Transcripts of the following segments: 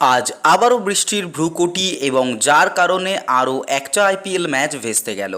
আজ আবারও বৃষ্টির ভ্রুকুটি এবং যার কারণে আরও একটা আইপিএল ম্যাচ ভেস্তে গেল।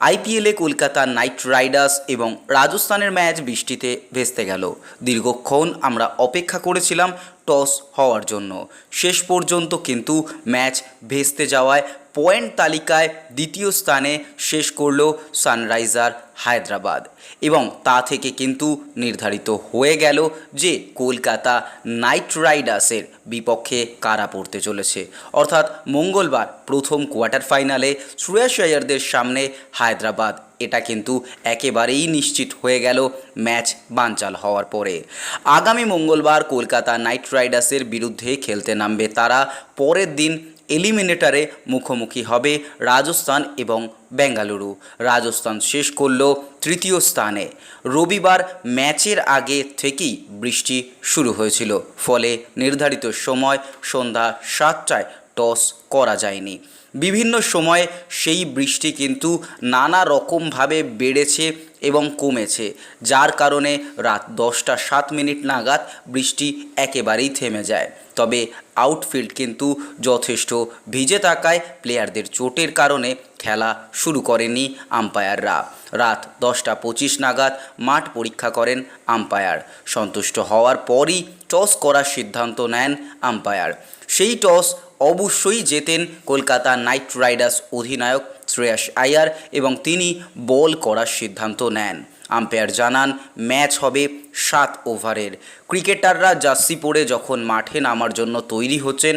আইপিএলে কলকাতা নাইট রাইডার্স এবং রাজস্থানের ম্যাচ বৃষ্টিতে ভেস্তে গেল। দীর্ঘক্ষণ আমরা অপেক্ষা করেছিলাম টস হওয়ার জন্য। শেষ পর্যন্ত কিন্তু ম্যাচ ভেস্তে যাওয়ায় পয়েন্ট তালিকায় দ্বিতীয় স্থানে শেষ করল সানরাইজার হায়দ্রাবাদ। এবং তা থেকে কিন্তু নির্ধারিত হয়ে গেল যে কলকাতা নাইট রাইডার্সের বিপক্ষে কারা পড়তে চলেছে। অর্থাৎ মঙ্গলবার প্রথম কোয়ার্টার ফাইনালে শ্রেয়াস আয়ারদের সামনে হায়দ্রাবাদ। এটা কিন্তু একেবারেই নিশ্চিত হয়ে গেল ম্যাচ বানচাল হওয়ার পরে। আগামী মঙ্গলবার কলকাতা নাইট রাইডার্সের বিরুদ্ধে খেলতে নামবে তারা। পরের দিন এলিমিনেটারে মুখোমুখি হবে রাজস্থান এবং বেঙ্গালুরু। রাজস্থান শেষ করল তৃতীয় স্থানে। রবিবার ম্যাচের আগে থেকেই বৃষ্টি শুরু হয়েছিল। ফলে নির্ধারিত সময় সন্ধ্যা সাতটায় টস করা যায়নি। বিভিন্ন সময়ে সেই বৃষ্টি কিন্তু নানা রকমভাবে বেড়েছে এবং কমেছে, যার কারণে রাত দশটা সাত মিনিট নাগাদ বৃষ্টি একেবারেই থেমে যায়। তবে আউটফিল্ড কিন্তু যথেষ্ট ভিজে থাকায় প্লেয়ারদের চোটের কারণে খেলা শুরু করেনি আম্পায়াররা রাত দশটা পঁচিশ নাগাদ মাঠ পরীক্ষা করেন আম্পায়ার সন্তুষ্ট হওয়ার পরই টস করার সিদ্ধান্ত নেন আম্পায়ার সেই টস অবশ্যই জেতেন কলকাতা নাইট রাইডার্স অধিনায়ক শ্রেয়াস আয়ার এবং তিনি বল করার সিদ্ধান্ত নেন। আম্পায়ার জানান, ম্যাচ হবে সাত ওভারের। ক্রিকেটাররা জার্সি পরে যখন মাঠে নামার জন্য তৈরি হচ্ছেন,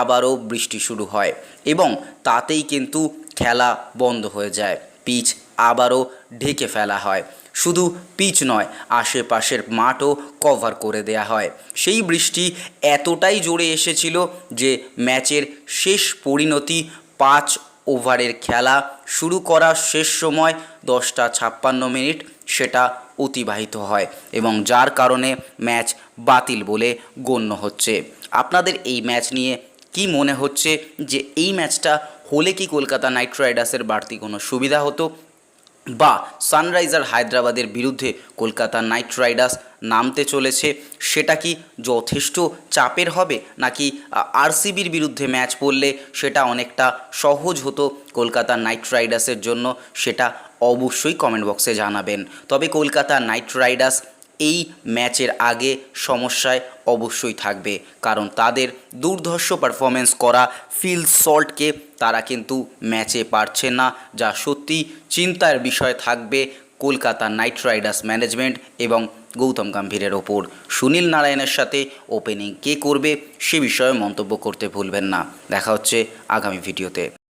আবারও বৃষ্টি শুরু হয় এবং তাতেই কিন্তু খেলা বন্ধ হয়ে যায়। পিচ আবারও ঢেকে ফেলা হয়। শুধু পিচ নয়, আশেপাশের মাঠও কভার করে দেয়া হয়। সেই বৃষ্টি এতটাই জোরে এসেছিল যে ম্যাচের শেষ পরিণতি পাঁচ ওভারের খেলা শুরু করার শেষ সময় দশটা ছাপ্পান্ন মিনিট সেটা অতিবাহিত হয় এবং যার কারণে ম্যাচ বাতিল বলে গণ্য হচ্ছে। আপনাদের এই ম্যাচ নিয়ে কি মনে হচ্ছে যে এই ম্যাচটা হলে কি কলকাতা নাইট রাইডার্সের বাড়তি কোনো সুবিধা হতো? বা সানরাইজার হায়দ্রাবাদের বিরুদ্ধে কলকাতা নাইট রাইডার্স নামতে চলেছে। সেটা কি যথেষ্ট চাপের হবে? নাকি আরসিবির বিরুদ্ধে ম্যাচ পড়লে সেটা অনেকটা সহজ হতো কলকাতা নাইট রাইডার্সের জন্য? সেটা অবশ্যই কমেন্ট বক্সে জানাবেন। তবে কলকাতা নাইট রাইডার্স এই ম্যাচের আগে সমস্যায় অবশ্যই থাকবে। কারণ তাদের দুর্ধর্ষ পারফরমেন্স করা ফিল সল্টকে তারা কিন্তু ম্যাচে পারছে না, যা সত্যি চিন্তার বিষয় থাকবে কলকাতা নাইট রাইডার্স ম্যানেজমেন্ট এবং গৌতম গম্ভীরের ওপর। সুনীল নারায়ণের সাথে ওপেনিং কে করবে সে বিষয়ে মন্তব্য করতে ভুলবেন না। দেখা হচ্ছে আগামী ভিডিওতে।